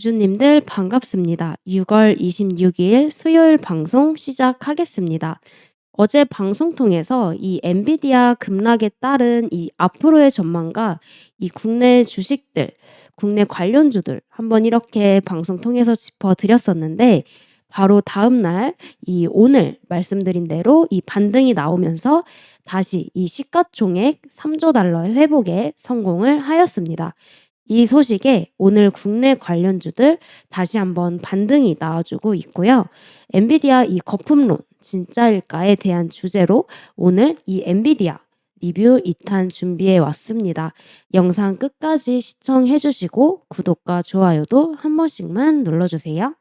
주주님들 반갑습니다. 6월 26일 수요일 방송 시작하겠습니다. 어제 방송 통해서 이 엔비디아 급락에 따른 이 앞으로의 전망과 이 국내 주식들, 국내 관련주들 한번 이렇게 방송 통해서 짚어드렸었는데 바로 다음 날 이 오늘 말씀드린 대로 이 반등이 나오면서 다시 이 시가총액 3조 달러의 회복에 성공을 하였습니다. 이 소식에 오늘 국내 관련주들 다시 한번 반등이 나와주고 있고요. 엔비디아 이 거품론 진짜일까에 대한 주제로 오늘 이 엔비디아 리뷰 2탄 준비해 왔습니다. 영상 끝까지 시청해 주시고 구독과 좋아요도 한 번씩만 눌러주세요.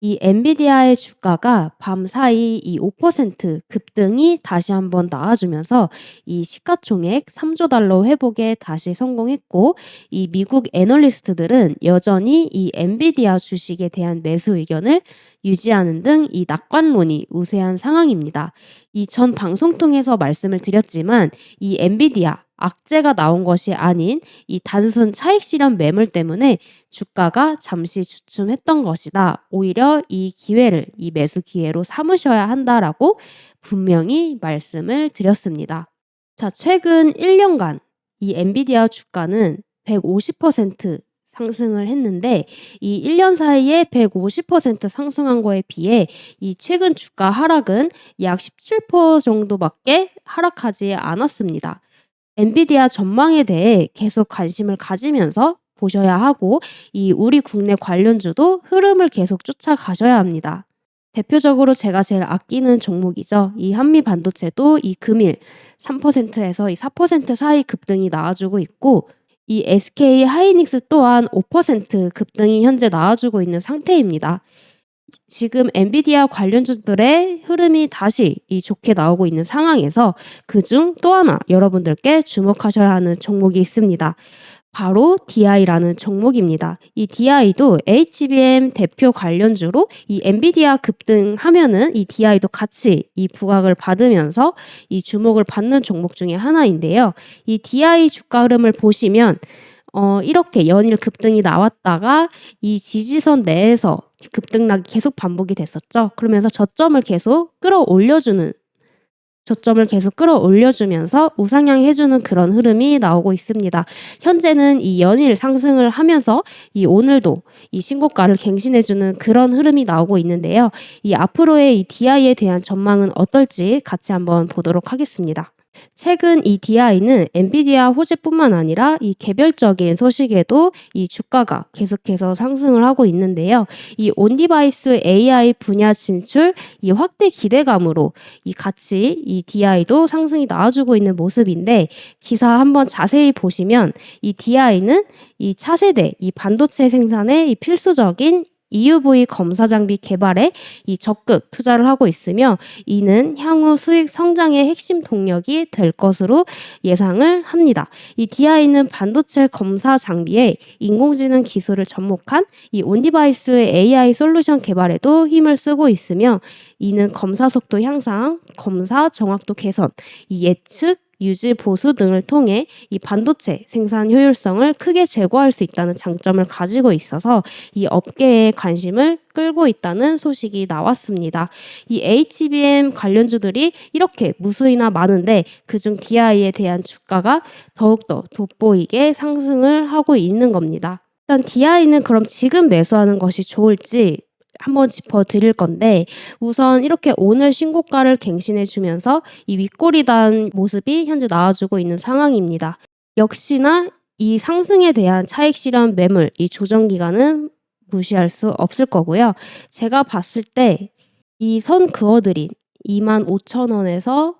이 엔비디아의 주가가 밤사이 이 5% 급등이 다시 한번 나와주면서 이 시가총액 3조 달러 회복에 다시 성공했고 이 미국 애널리스트들은 여전히 이 엔비디아 주식에 대한 매수 의견을 유지하는 등 이 낙관론이 우세한 상황입니다. 이 전 방송 통해서 말씀을 드렸지만 이 엔비디아 악재가 나온 것이 아닌 이 단순 차익 실현 매물 때문에 주가가 잠시 주춤했던 것이다. 오히려 이 기회를 이 매수 기회로 삼으셔야 한다라고 분명히 말씀을 드렸습니다. 자, 최근 1년간 이 엔비디아 주가는 150% 상승을 했는데 이 1년 사이에 150% 상승한 거에 비해 이 최근 주가 하락은 약 17% 정도밖에 하락하지 않았습니다. 엔비디아 전망에 대해 계속 관심을 가지면서 보셔야 하고 이 우리 국내 관련주도 흐름을 계속 쫓아가셔야 합니다. 대표적으로 제가 제일 아끼는 종목이죠. 이 한미 반도체도 이 금일 3%에서 이 4% 사이 급등이 나와주고 있고 이 SK 하이닉스 또한 5% 급등이 현재 나와주고 있는 상태입니다. 지금 엔비디아 관련주들의 흐름이 다시 이 좋게 나오고 있는 상황에서 그중 또 하나 여러분들께 주목하셔야 하는 종목이 있습니다. 바로 DI라는 종목입니다. 이 DI도 HBM 대표 관련주로 이 엔비디아 급등하면은 이 DI도 같이 이 부각을 받으면서 이 주목을 받는 종목 중에 하나인데요. 이 DI 주가 흐름을 보시면 어, 이렇게 연일 급등이 나왔다가 이 지지선 내에서 급등락이 계속 반복이 됐었죠. 그러면서 저점을 계속 끌어올려주는 저점을 계속 끌어올려주면서 우상향 해주는 그런 흐름이 나오고 있습니다. 현재는 이 연일 상승을 하면서 이 오늘도 이 신고가를 갱신해주는 그런 흐름이 나오고 있는데요. 이 앞으로의 이 DI에 대한 전망은 어떨지 같이 한번 보도록 하겠습니다. 최근 이 DI는 엔비디아 호재뿐만 아니라 이 개별적인 소식에도 이 주가가 계속해서 상승을 하고 있는데요. 이 온디바이스 AI 분야 진출 이 확대 기대감으로 이 같이 이 DI도 상승이 나와주고 있는 모습인데 기사 한번 자세히 보시면 이 DI는 이 차세대 이 반도체 생산에 이 필수적인 EUV 검사 장비 개발에 이 적극 투자를 하고 있으며 이는 향후 수익 성장의 핵심 동력이 될 것으로 예상을 합니다. 이 DI는 반도체 검사 장비에 인공지능 기술을 접목한 이 온디바이스 AI 솔루션 개발에도 힘을 쓰고 있으며 이는 검사 속도 향상, 검사 정확도 개선, 이 예측 유지 보수 등을 통해 이 반도체 생산 효율성을 크게 제고할 수 있다는 장점을 가지고 있어서 이 업계의 관심을 끌고 있다는 소식이 나왔습니다. 이 HBM 관련주들이 이렇게 무수히나 많은데 그중 DI에 대한 주가가 더욱더 돋보이게 상승을 하고 있는 겁니다. 일단 DI는 그럼 지금 매수하는 것이 좋을지 한번 짚어 드릴 건데 우선 이렇게 오늘 신고가를 갱신해 주면서 이 윗꼬리단 모습이 현재 나와주고 있는 상황입니다. 역시나 이 상승에 대한 차익 실현 매물 이 조정 기간은 무시할 수 없을 거고요. 제가 봤을 때 이 선 그어드린 25,000원에서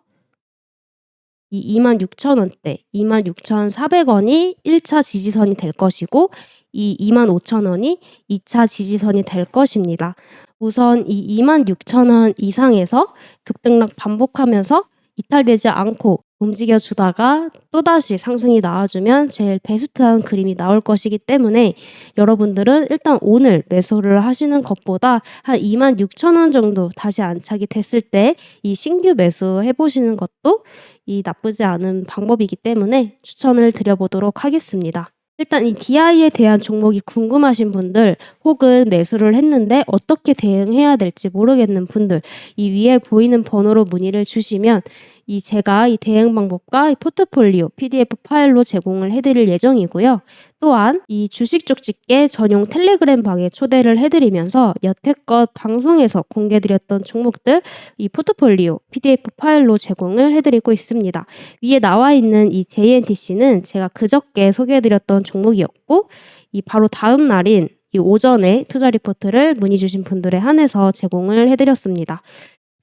이 26,000원대, 26,400원이 1차 지지선이 될 것이고 이 25,000원이 2차 지지선이 될 것입니다. 우선 이 26,000원 이상에서 급등락 반복하면서 이탈되지 않고 움직여 주다가 또다시 상승이 나와주면 제일 베스트한 그림이 나올 것이기 때문에 여러분들은 일단 오늘 매수를 하시는 것보다 한 26,000원 정도 다시 안착이 됐을 때 이 신규 매수 해보시는 것도 이 나쁘지 않은 방법이기 때문에 추천을 드려보도록 하겠습니다. 일단 이 DI에 대한 종목이 궁금하신 분들 혹은 매수를 했는데 어떻게 대응해야 될지 모르겠는 분들 이 위에 보이는 번호로 문의를 주시면 이 제가 이 대응 방법과 이 포트폴리오 PDF 파일로 제공을 해드릴 예정이고요. 또한 이 주식 쪽집게 전용 텔레그램 방에 초대를 해드리면서 여태껏 방송에서 공개드렸던 종목들 이 포트폴리오 PDF 파일로 제공을 해드리고 있습니다. 위에 나와 있는 이 JNTC는 제가 그저께 소개해드렸던 종목이었고 이 바로 다음 날인 이 오전에 투자 리포트를 문의 주신 분들에 한해서 제공을 해드렸습니다.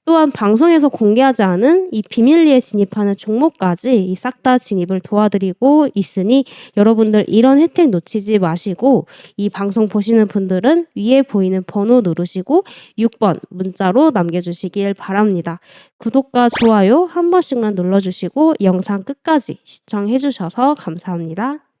또한 방송에서 공개하지 않은 이 비밀리에 진입하는 종목까지 싹다 진입을 도와드리고 있으니 여러분들 이런 혜택 놓치지 마시고 이 방송 보시는 분들은 위에 보이는 번호 누르시고 6번 문자로 남겨주시길 바랍니다. 구독과 좋아요 한 번씩만 눌러주시고 영상 끝까지 시청해주셔서 감사합니다.